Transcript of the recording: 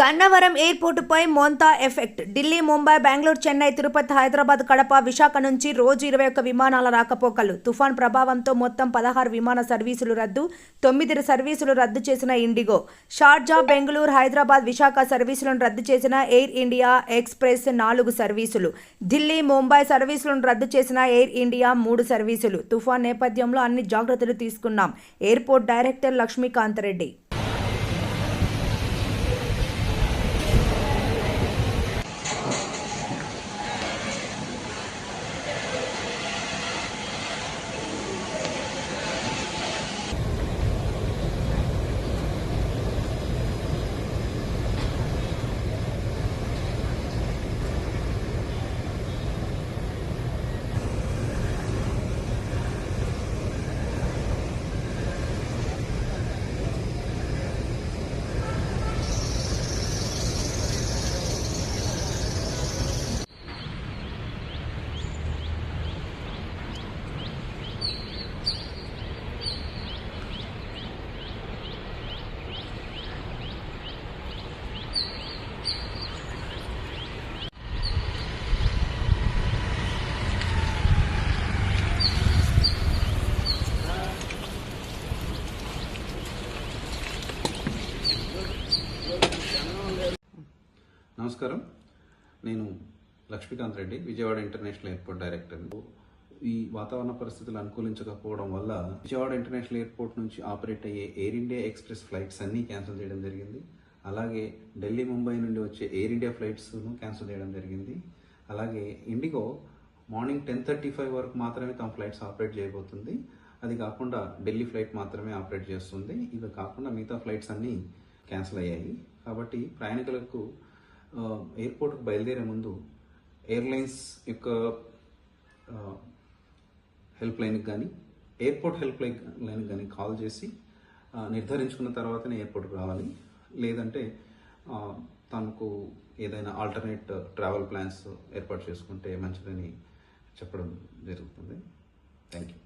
గన్నవరం ఎయిర్పోర్టుపై మోంతా ఎఫెక్ట్. ఢిల్లీ ముంబై బెంగళూరు చెన్నై తిరుపతి హైదరాబాద్ కడప విశాఖ నుంచి రోజు ఇరవై ఒక్క విమానాల రాకపోకలు. తుఫాన్ ప్రభావంతో మొత్తం పదహారు విమాన సర్వీసులు రద్దు తొమ్మిది సర్వీసులు రద్దు చేసిన ఇండిగో. షార్జా బెంగళూరు హైదరాబాద్ విశాఖ సర్వీసులను రద్దు చేసిన ఎయిర్ ఇండియా ఎక్స్ప్రెస్ నాలుగు సర్వీసులు. ఢిల్లీ ముంబై సర్వీసులను రద్దు చేసిన ఎయిర్ ఇండియా మూడు సర్వీసులు. తుఫాన్ నేపథ్యంలో అన్ని జాగ్రత్తలు తీసుకున్నాం. Airport director Lakshmikanth Reddy. నమస్కారం. నేను Lakshmikanth Reddy Vijayawada international airport director ఈ వాతావరణ పరిస్థితులు అనుకూలించకపోవడం వల్ల విజయవాడ ఇంటర్నేషనల్ ఎయిర్పోర్ట్ నుంచి ఆపరేట్ అయ్యే ఎయిర్ ఇండియా ఎక్స్ప్రెస్ ఫ్లైట్స్ అన్నీ క్యాన్సిల్ చేయడం జరిగింది. అలాగే ఢిల్లీ ముంబై నుండి వచ్చే ఎయిర్ ఇండియా ఫ్లైట్స్ను క్యాన్సిల్ చేయడం జరిగింది. అలాగే IndiGo morning ten thirty five వరకు మాత్రమే తమ ఫ్లైట్స్ ఆపరేట్ చేయబోతుంది. అది కాకుండా ఢిల్లీ ఫ్లైట్ మాత్రమే ఆపరేట్ చేస్తుంది. ఇవి కాకుండా మిగతా ఫ్లైట్స్ అన్నీ క్యాన్సిల్ అయ్యాయి. కాబట్టి ప్రయాణికులకు ఎయిర్పోర్ట్కు బయలుదేరే ముందు ఎయిర్లైన్స్ యొక్క హెల్ప్ లైన్కి కానీ ఎయిర్పోర్ట్ హెల్ప్ లైన్ లైన్కి కానీ కాల్ చేసి నిర్ధారించుకున్న తర్వాతనే ఎయిర్పోర్ట్కి రావాలి. లేదంటే తనకు ఏదైనా ఆల్టర్నేట్ ట్రావెల్ ప్లాన్స్ ఏర్పాటు చేసుకుంటే మంచిదని చెప్పడం జరుగుతుంది. Thank you